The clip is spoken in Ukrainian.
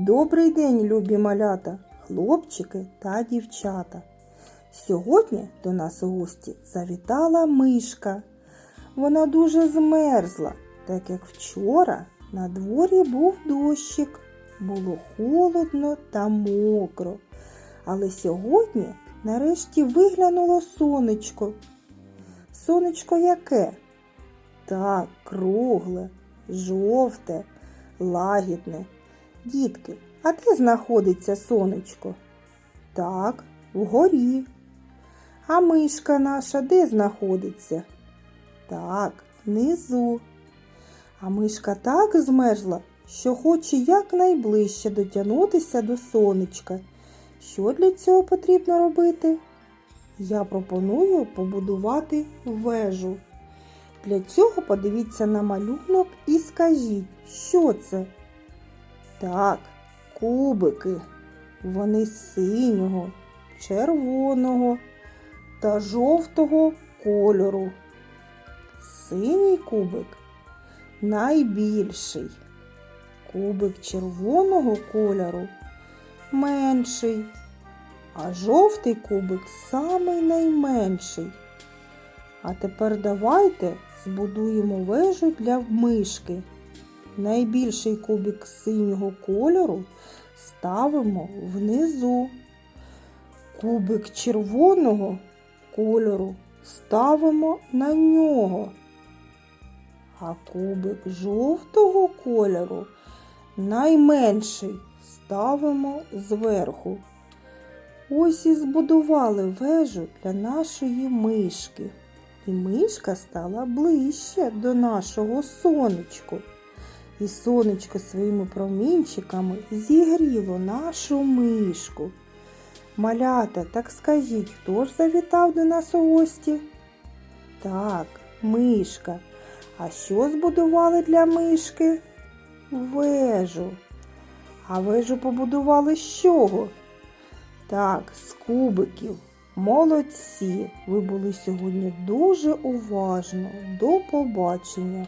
Добрий день, любі малята, хлопчики та дівчата. Сьогодні до нас у гості завітала мишка. Вона дуже змерзла, так як вчора на дворі був дощик. Було холодно та мокро. Але сьогодні нарешті виглянуло сонечко. Сонечко яке? Так, кругле, жовте, лагідне. Дітки, а де знаходиться сонечко? Так, вгорі. А мишка наша де знаходиться? Так, внизу. А мишка так змерзла, що хоче якнайближче дотягнутися до сонечка. Що для цього потрібно робити? Я пропоную побудувати вежу. Для цього подивіться на малюнок і скажіть, що це? Так, кубики. Вони синього, червоного та жовтого кольору. Синій кубик найбільший. Кубик червоного кольору менший, а жовтий кубик самий найменший. А тепер давайте збудуємо вежу для мишки. Найбільший кубик синього кольору ставимо внизу. Кубик червоного кольору ставимо на нього. А кубик жовтого кольору найменший ставимо зверху. Ось і збудували вежу для нашої мишки. І мишка стала ближче до нашого сонечку. І сонечко своїми промінчиками зігріло нашу мишку. Малята, так скажіть, хто ж завітав до нас у гості? Так, мишка. А що збудували для мишки? Вежу. А вежу побудували з чого? Так, з кубиків. Молодці! Ви були сьогодні дуже уважно. До побачення!